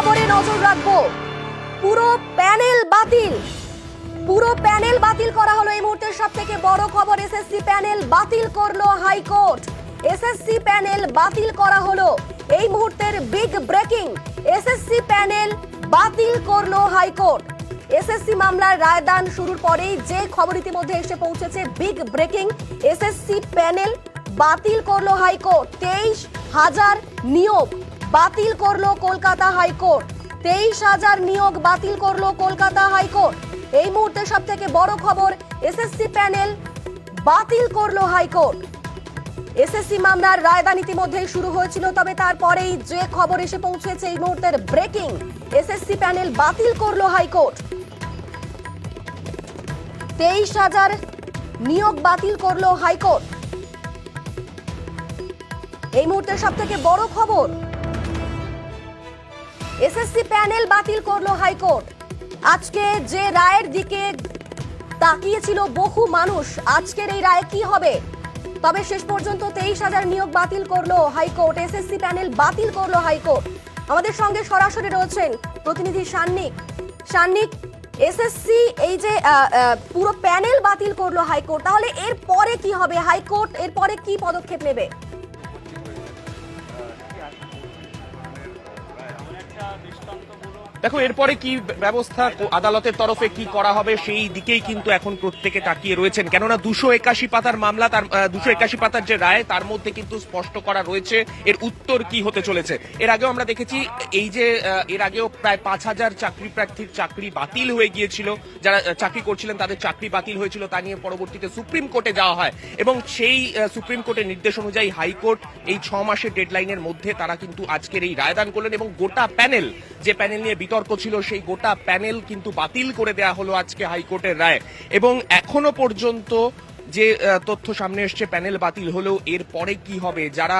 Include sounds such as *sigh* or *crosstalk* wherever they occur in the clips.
খবরে নজর রাখব। পুরো প্যানেল বাতিল। পুরো প্যানেল বাতিল করা হলো এই মুহূর্তের সব থেকে বড় খবর। এসএসসি প্যানেল বাতিল করল হাইকোর্ট। এসএসসি প্যানেল বাতিল করা হলো। এই মুহূর্তের বিগ ব্রেকিং। এসএসসি প্যানেল বাতিল করল হাইকোর্ট। এসএসসি মামলার রায়দান শুরুর পরেই যে খবর ইতিমধ্যে এসে পৌঁছেছে, বিগ ব্রেকিং। এসএসসি প্যানেল বাতিল করল হাইকোর্ট। তেইশ হাজার নিয়োগ। বাতিল করল কলকাতা হাইকোর্ট। তেইশ হাজার নিয়োগ বাতিল করল কলকাতা হাইকোর্ট। এই মুহূর্তে সব থেকে বড় খবর, এসএসসি প্যানেল বাতিল করল হাইকোর্ট। এসএসসি মামলার রায়দান ইতিমধ্যেই শুরু হয়েছিল, তবে তারপরেই যে খবর এসে পৌঁছেছে এই মুহূর্তের ব্রেকিং, এসএসসি প্যানেল বাতিল করল হাইকোর্ট। তেইশ হাজার নিয়োগ বাতিল করল হাইকোর্ট। এই মুহূর্তের সব থেকে বড় খবর এসএসসি প্যানেল বাতিল করল হাইকোর্ট। আজকে যে রায়ের দিকে তাকিয়েছিল বহু মানুষ, আজকের এই রায়ে কি হবে? তবে শেষ পর্যন্ত তেইশ হাজার নিয়োগ বাতিল করল হাইকোর্ট, এসএসসি প্যানেল বাতিল করল হাইকোর্ট। আমাদের সঙ্গে সরাসরি রয়েছেন প্রতিনিধি সান্নিক। সান্নিক, এসএসসি এই যে পুরো প্যানেল বাতিল করল হাইকোর্ট, তাহলে এর পরে কি হবে? হাইকোর্ট এর পরে কি পদক্ষেপ নেবে? একটা দৃষ্টান্তমূলক দেখো, এরপরে কি ব্যবস্থা আদালতের তরফে কি করা হবে, সেই দিকেই কিন্তু এখন প্রত্যেকে তাকিয়ে রয়েছেন। কেননা দুশো একাশি পাতার মামলা, তার দুশো একাশি পাতার যে রায়, তার মধ্যে কিন্তু স্পষ্ট করা রয়েছে এর উত্তর কি হতে চলেছে। এর আগেও আমরা দেখেছি, এই যে এর আগেও প্রায় পাঁচ হাজার চাকরি প্রার্থীর চাকরি বাতিল হয়ে গিয়েছিল। যারা চাকরি করছিলেন, তাদের চাকরি বাতিল হয়েছিল, তা নিয়ে পরবর্তীতে সুপ্রিম কোর্টে যাওয়া হয়। এবং সেই সুপ্রিম কোর্টের নির্দেশ অনুযায়ী হাইকোর্ট এই ছ মাসের ডেডলাইনের মধ্যে তারা কিন্তু আজকের এই রায়দান করলেন এবং গোটা প্যানেল, যে প্যানেল নিয়ে বিতর্ক ছিল, সেই গোটা প্যানেল কিন্তু বাতিল করে দেয়া হলো আজকে হাইকোর্টের রায়। এবং এখনও পর্যন্ত যে তথ্য সামনে এসছে, প্যানেল বাতিল হলেও এর পরে কি হবে? যারা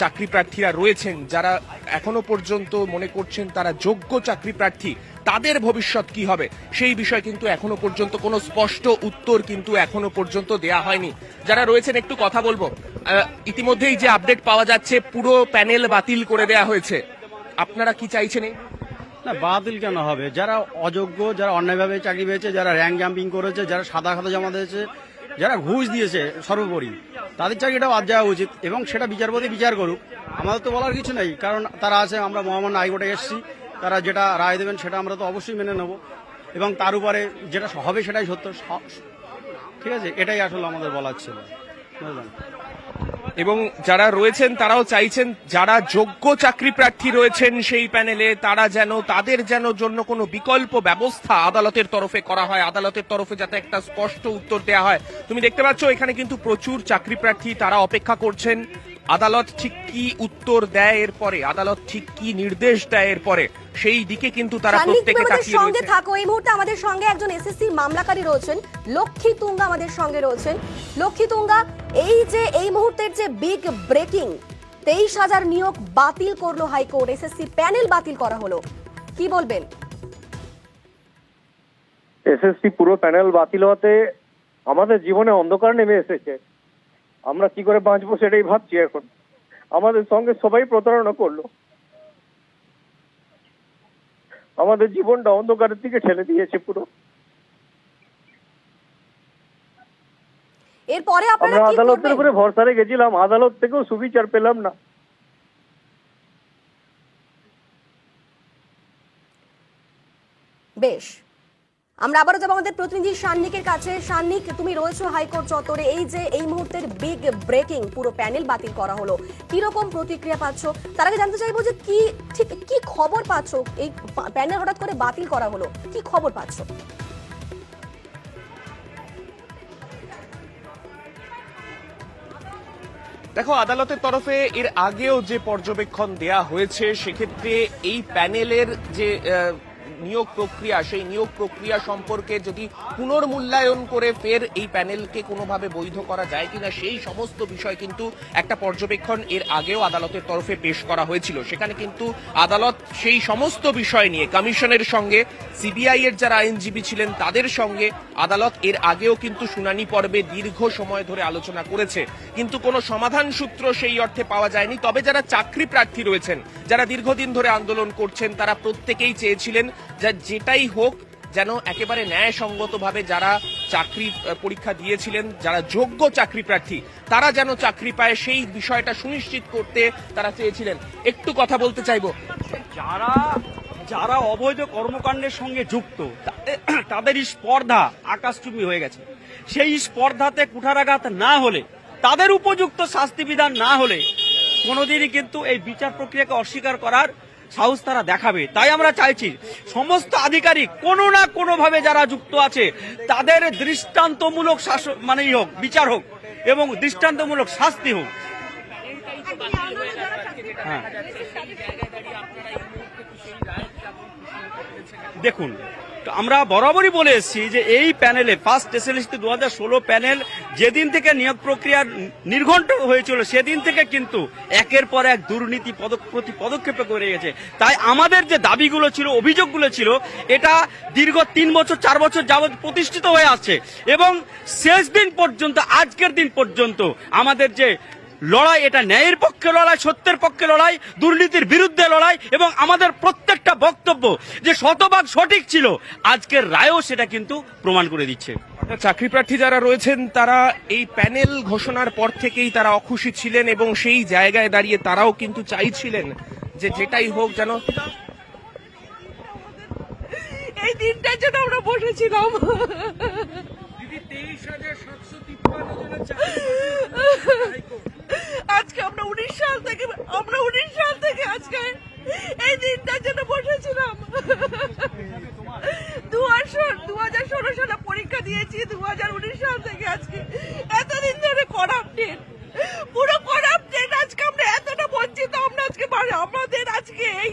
চাকরি প্রার্থীরা রয়েছেন, যারা এখনও পর্যন্ত মনে করছেন তারা যোগ্য চাকরি প্রার্থী, তাদের ভবিষ্যৎ কি হবে? সেই বিষয়ে কিন্তু এখনও পর্যন্ত কোনো স্পষ্ট উত্তর কিন্তু এখনও পর্যন্ত দেয়া হয়নি। যারা রয়েছেন, একটু কথা বলব। ইতিমধ্যেই যে আপডেট পাওয়া যাচ্ছে, পুরো প্যানেল বাতিল করে দেয়া হয়েছে। আপনারা কি চাইছেন এই না, বাতিল কেন হবে? যারা অযোগ্য, যারা অন্যায়ভাবে চাকরি পেয়েছে, যারা র্যাঙ্ক জাম্পিং করেছে, যারা সাদা খাতা জমা দিয়েছে, যারা ঘুষ দিয়েছে সর্বোপরি, তাদের চাকরিটা বাদ যাওয়া উচিত এবং সেটা বিচারপতি বিচার করুক। আমাদের তো বলার কিছু নেই, কারণ তারা আছে, আমরা মহামান্য হাইকোর্টে এসেছি, তারা যেটা রায় দেবেন সেটা আমরা তো অবশ্যই মেনে নেব। এবং তার উপরে যেটা হবে সেটাই সত্য ঠিক আছে, এটাই আসলে আমাদের বলার ছিল। বুঝলেন? এবং যারা রয়েছেন, তারাও চাইছেন, যারা যোগ্য চাকরি প্রার্থী রয়েছেন সেই প্যানেলে, তারা যেন, তাদের যেন জন্য কোনো বিকল্প ব্যবস্থা আদালতের তরফে করা হয়, আদালতের তরফে যাতে একটা স্পষ্ট উত্তর দেওয়া হয়। তুমি দেখতে পাচ্ছ, এখানে কিন্তু প্রচুর চাকরি প্রার্থী তারা অপেক্ষা করছেন। আদালত ঠিক কি উত্তর দেয় এর পরে আদালত ঠিক কি নির্দেশ দেয় এর পরে সেই দিকে কিন্তু তারা প্রত্যেকে তাকিয়ে সঙ্গে থাকো। এই মুহূর্তে আমাদের সঙ্গে একজন এসএসসি মামলাকারী রয়েছেন লক্ষ্মী তুঙ্গা আমাদের সঙ্গে রয়েছেন। লক্ষ্মী তুঙ্গা এই যে এই মুহূর্তের যে বিগ ব্রেকিং তেইশ হাজার নিয়োগ বাতিল করল হাইকোর্ট এসএসসি প্যানেল বাতিল করা হলো। কি বলবেন? এসএসসি পুরো প্যানেল বাতিল হতে আমাদের জীবনে অন্ধকার নেমে এসেছে। আমরা কি করে বাঁচবো সেটাই ভাবছি এখন। আমাদের সঙ্গে সবাই প্রতারণা করল। আমাদের জীবনটা অন্ধকারের দিকে ঠেলে দিয়েছে পুরো। এরপরে আমরা আদালতের উপরে ভরসা রেখেছিলাম আদালত থেকেও সুবিচার পেলাম না। বেশ। আমরা আবারও যাব আমাদের প্রতিনিধি সান্নিকের কাছে। সান্নিক, তুমি রয়েছো হাইকোর্ট চত্বরে। এই যে, এই মুহূর্তের বিগ ব্রেকিং পুরো প্যানেল বাতিল করা হলো। কি রকম প্রতিক্রিয়া পাচ্ছ? তার আগে জানতে চাইব যে কি, ঠিক কি খবর পাচ্ছ? এই প্যানেল হঠাৎ করে বাতিল করা হলো। কি খবর পাচ্ছ? দেখো, আদালতের তরফে এর আগেও যে পর্যবেক্ষণ দেয়া হয়েছে, সেক্ষেত্রে এই প্যানেলের যে নিয়োগ প্রক্রিয়া, সেই নিয়োগ প্রক্রিয়া সম্পর্কে যদি পুনর্মূল্যায়ন করে ফের এই প্যানেলকে কোনোভাবে বৈধ করা যায় কিনা, সেই সমস্ত বিষয় কিন্তু একটা পর্যবেক্ষণ এর আগেও আদালতের তরফে পেশ করা হয়েছিল। সেখানে কিন্তু আদালত সেই সমস্ত বিষয় নিয়ে, কমিশনের সঙ্গে, সিবিআই এর যারা আইনজীবী ছিলেন তাদের সঙ্গে আদালত এর আগেও কিন্তু শুনানি পর্বে দীর্ঘ সময় ধরে আলোচনা করেছে। কিন্তু কোনো সমাধান সূত্র সেই অর্থে পাওয়া যায়নি। তবে যারা চাকরি প্রার্থী রয়েছেন, যারা দীর্ঘদিন ধরে আন্দোলন করছেন, তারা প্রত্যেকেই চেয়েছিলেন যা যেটাই হোক যেন একেবারে ন্যায়সঙ্গতভাবে যারা চাকরি পরীক্ষা দিয়েছিলেন, যারা যোগ্য চাকরি প্রার্থী, তারা যেন চাকরি পায় সেই বিষয়টা সুনিশ্চিত করতে তারা চেয়েছিলেন। একটু কথা বলতে চাইব। যারা যারা অবৈধ কর্মকাণ্ডের সঙ্গে যুক্ত, তাদের *clears throat* স্পর্ধা আকাশচুম্বী হয়ে গেছে। সেই স্পর্ধাতে কুঠারাঘাত না হলে, তাদের উপযুক্ত শাস্তি বিধান না হলে, কোনোদিনই কিন্তু এই বিচার প্রক্রিয়াকে অস্বীকার করার সাহস তারা দেখাবে। তাই আমরা চাইছি সমস্ত আধিকারিক কোনো না কোনোভাবে যারা যুক্ত আছে, তাদের দৃষ্টান্তমূলক শাসন মানেই হোক, বিচার হোক এবং দৃষ্টান্তমূলক শাস্তি হোক। হ্যাঁ। দেখুন আমরা বরাবরই বলে এসেছি যে এই প্যানেলে ফার্স্ট এসএলএসটি দু হাজার ষোলো প্যানেল যেদিন থেকে নিয়োগ প্রক্রিয়া নির্ঘণ্ট হয়েছিল সেদিন থেকে কিন্তু একের পর এক দুর্নীতি প্রতি পদক্ষেপে করে গেছে। তাই আমাদের যে দাবিগুলো ছিল, অভিযোগগুলো ছিল, এটা দীর্ঘ তিন বছর, চার বছর যাবৎ প্রতিষ্ঠিত হয়ে আসছে এবং শেষ দিন পর্যন্ত, আজকের দিন পর্যন্ত আমাদের যে লড়াই এটা ন্যায়ের পক্ষে লড়াই সত্যের পক্ষে লড়াই দুর্নীতির বিরুদ্ধে লড়াই এবং আমাদের প্রত্যেকটা বক্তব্য যে শতভাগ সঠিক ছিল আজকের রায়ও সেটা কিন্তু প্রমাণ করে দিচ্ছে। চাকরি প্রার্থী যারা রয়েছেন তারা এই প্যানেল ঘোষণার পর থেকেই তারা অখুশি ছিলেন এবং সেই জায়গায় দাঁড়িয়ে তারাও কিন্তু চাইছিলেন যে যেটাই হোক যেন এই দিনটার জন্য আমরা বসেছিলাম। আজকে আমরা উনিশ সাল থেকে আমরা উনিশ সাল থেকে আজকে এই দিনটার জন্য বসেছিলাম। দু হাজার ষোলো সালে পরীক্ষা দিয়েছি, দু হাজার উনিশ সাল থেকে আজকে। এতদিন ধরে করাপ্টেড পুরো করাপ্টেড আজকে আমরা এতটা বঞ্চিত, আমরা আজকে আমাদের আজকে এই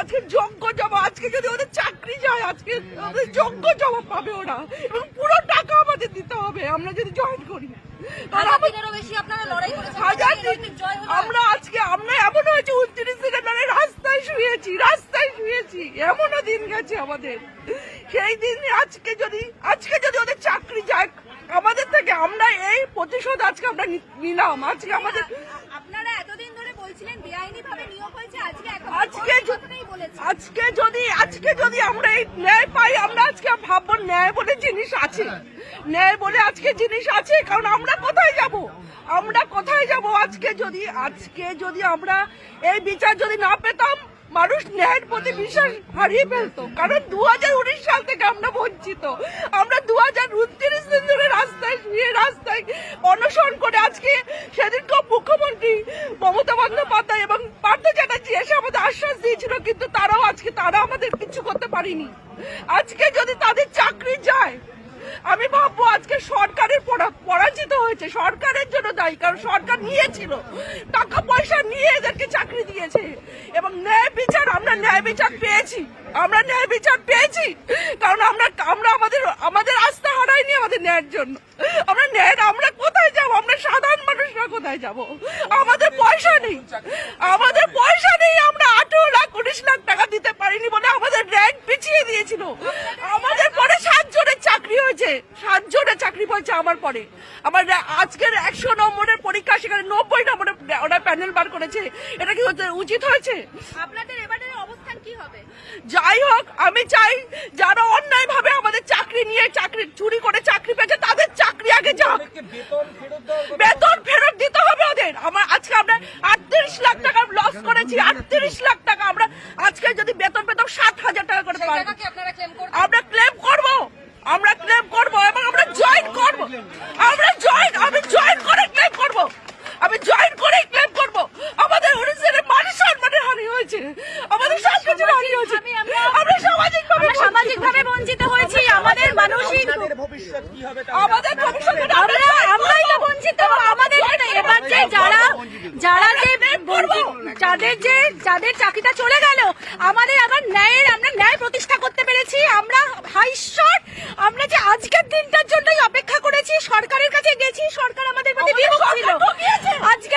আজকে যোগ্য জমা আজকে যদি ওদের চাকরি যায়, আজকে ওদের যোগ্য জমা পাবে ওরা। এবং পুরো টাকা আমাদের দিতে হবে, আমরা যদি জয়েন করি আমরা আজকে আমরা এমন হয়েছে উনত্রিশ দিনে মানে রাস্তায় শুয়েছি রাস্তায় শুয়েছি। এমনও দিন গেছে আমাদের। সেই দিন আজকে যদি আজকে যদি ওদের চাকরি যায় আমাদের থেকে আমরা এই প্রতিশোধ আজকে আমরা নিলাম। আজকে আমাদের ধরে বলছিলেন বেআইনি নিয়োগ হয়েছে আজকে আজকে য- কথাটাই বলেছেন। আজকে যদি আজকে যদি আমরা এই ন্যায় পাই আমরা আজকে ভাববো ন্যায় বলে জিনিস আছে। ন্যায় বলে আজকে জিনিস আছে কারণ আমরা কোথায় যাব? আমরা কোথায় যাব আজকে যদি আজকে যদি আমরা এই বিচার যদি না পেতাম মানুষ ন্যায়ের প্রতি বিশ্বাস হারিয়ে ফেলতো। কারণ দু হাজার উনিশ সাল থেকে আমরা বঞ্চিত। আমরা দু হাজার উনত্রিশ দিন ধরে রাস্তায় শুয়ে রাস্তায় অনশন করে আজকে সেদিনকে মুখ্যমন্ত্রী মমতা বন্দ্যোপাধ্যায় এবং পার্থ চ্যাটার্জি এসে আমাদের আশ্বাস দিয়েছিল, কিন্তু তারাও আজকে, তারা আমাদের কিছু করতে পারিনি। আজকে যদি তাদের চাকরি যায় আমি ভাববো আজকে সরকারের পরাজিত হয়েছে, সরকারের জন্য দায়ী, কারণ সরকার নিয়েছিল। টাকা পয়সা নিয়ে এদেরকে চাকরি দিয়েছে। এবং ন্যায় বিচার, আমরা ন্যায় বিচার পেয়েছি। আমরা ন্যায় বিচার পেয়েছি। কারণ আমরা আমরা আমাদের আমাদের আস্থা হারাইনি আমাদের ন্যায়ের জন্য। আমরা ন্যায় আমরা কোথায় যাব? আমরা সাধারণ মানুষরা কোথায় যাব? আমাদের পয়সা নেই। আমাদের পয়সা নেই। আমরা আঠেরো লাখ, উনিশ লাখ টাকা দিতে পারিনি বলে আমাদের র্যাঙ্ক পিছিয়ে দিয়েছিল আমাদের পরে সাত জনের চাকরি হয়েছে সাত জনের চাকরি হয়েছে আমার পরে। আমার আজকের একশো নম্বরের পরীক্ষা সেখানে নব্বই নম্বরের ওরা প্যানেল বার করেছে। এটা কি হতে উচিত হয়েছে? আপনাদের এবারের অবস্থান কি হবে? যাই হোক আমি চাই যারা অন্যায় ভাবে আমাদের চাকরি নিয়ে চাকরি চুরি করে চাকরি পেয়েছে তাদের চাকরি আগে যাক। বেতন ফেরত দিতে হবে ওদের। আমার আজকে আমরা আটত্রিশ লাখ টাকা লস করেছি আটত্রিশ লাখ টাকা। আমরা আজকে যদি বেতন পেতাম সাত হাজার টাকা করে আমরা ক্লেম করব। আমরা ক্লেম করব এবং আমরা জয়েন করব আমরা জয়েন আমি জয়েন করে ক্লেম করব। আমি জয়েন করে ক্লেম করব। আমাদের ওড়িশার মান সম্মানের হানি হয়েছে। আমাদের সব কিছু হানি হয়েছে। আমরা সামাজিক বঞ্চিত হয়েছি। আমাদের মানসিক আমাদের ভবিষ্যতে আমরা আমরাই বঞ্চিত। আমাদের এবার যে যারা যারা যে যাদের যে যাদের চাকরিটা চলে গেল আমাদের আবার ন্যায়ের আমরা ন্যায় প্রতিষ্ঠা করতে পেরেছি। আমরা হাই ঈশ্বর আমরা যে আজকের দিনটার জন্যই অপেক্ষা সরকারের কাছে গেছি সরকার আমাদের প্রতি ছিল। আজকে